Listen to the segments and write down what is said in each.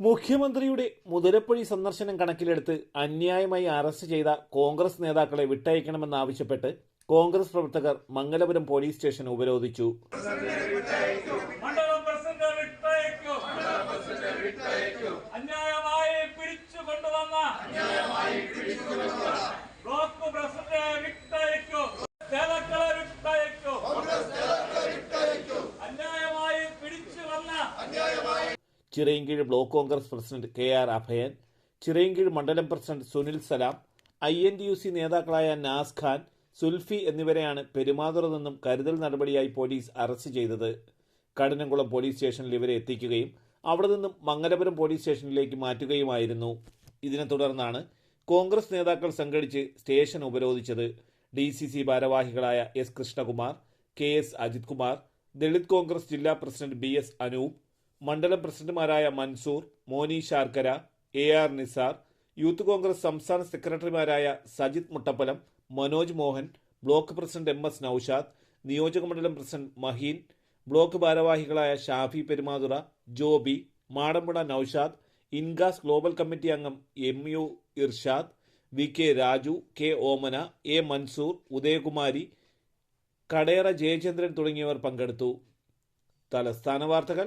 മുഖ്യമന്ത്രിയുടെ മുതിരപ്പുഴി സന്ദർശനം കണക്കിലെടുത്ത് അന്യായമായി അറസ്റ്റ് ചെയ്ത കോൺഗ്രസ് നേതാക്കളെ വിട്ടയക്കണമെന്നാവശ്യപ്പെട്ട് കോൺഗ്രസ് പ്രവർത്തകർ മംഗലപുരം പോലീസ് സ്റ്റേഷൻ ഉപരോധിച്ചു. അന്യായമായി പിടിച്ചു കൊണ്ടുവന്ന ബ്ലോക്ക് പ്രസിഡന്റ് വിട്ടയക്കൂ നേതാക്കളെ വിട്ടയക്കൂ അന്യായമായി പിടിച്ചു വന്ന Chirayinkeezhu block Congress president K R Abhayan Chirayinkeezhu മണ്ഡലം president Sunil Salam I N T U C നേതാക്കളായ നാസ് ഖാൻ സുൽഫി എന്നിവരെയാണ് പെരുമാതുറ നിന്നും കരുതൽ നടപടിയായി പോലീസ് അറസ്റ്റ് ചെയ്തത്. കഠിനംകുളം പോലീസ് സ്റ്റേഷനിൽ ഇവരെ എത്തിക്കുകയും അവിടെ നിന്നും മംഗലപുരം പോലീസ് സ്റ്റേഷനിലേക്ക് മാറ്റുകയുമായിരുന്നു. ഇതിനെ തുടർന്നാണ് കോൺഗ്രസ് നേതാക്കൾ സംഘടിച്ച് സ്റ്റേഷൻ ഉപരോധിച്ചത്. ഡി സി സി ഭാരവാഹികളായ S Krishnakumar K S Ajith Kumar Dalit Congress ജില്ലാ പ്രസിഡന്റ് ബി എസ് അനൂപ് മണ്ഡലം പ്രസിഡന്റുമാരായ Mansoor Moni Sharkara A R Nisar youth Congress സംസ്ഥാന സെക്രട്ടറിമാരായ Sajith Muttappalam Manoj Mohan block president M S Noushad നിയോജക മണ്ഡലം president Maheen block ഭാരവാഹികളായ Shafi Perumathura Joby Madampuzha Naushad ഇൻഗാസ് global committee അംഗം M U Irshad V K Raju K Omana A Mansoor Udayakumari Kadayara Jayachandran തുടങ്ങിയവർ പങ്കെടുത്തു. തലസ്ഥാന വാർത്തകൾ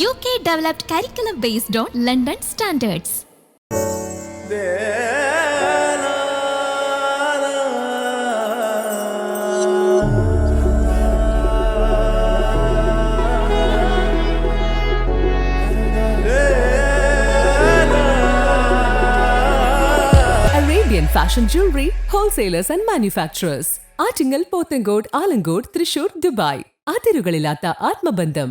U K developed curriculum based on London standards Fashion Jewelry Wholesalers and Manufacturers. Attingal Pothencode Alamcode Thrissur Dubai അതിരുകളില്ലാത്ത ആത്മബന്ധം.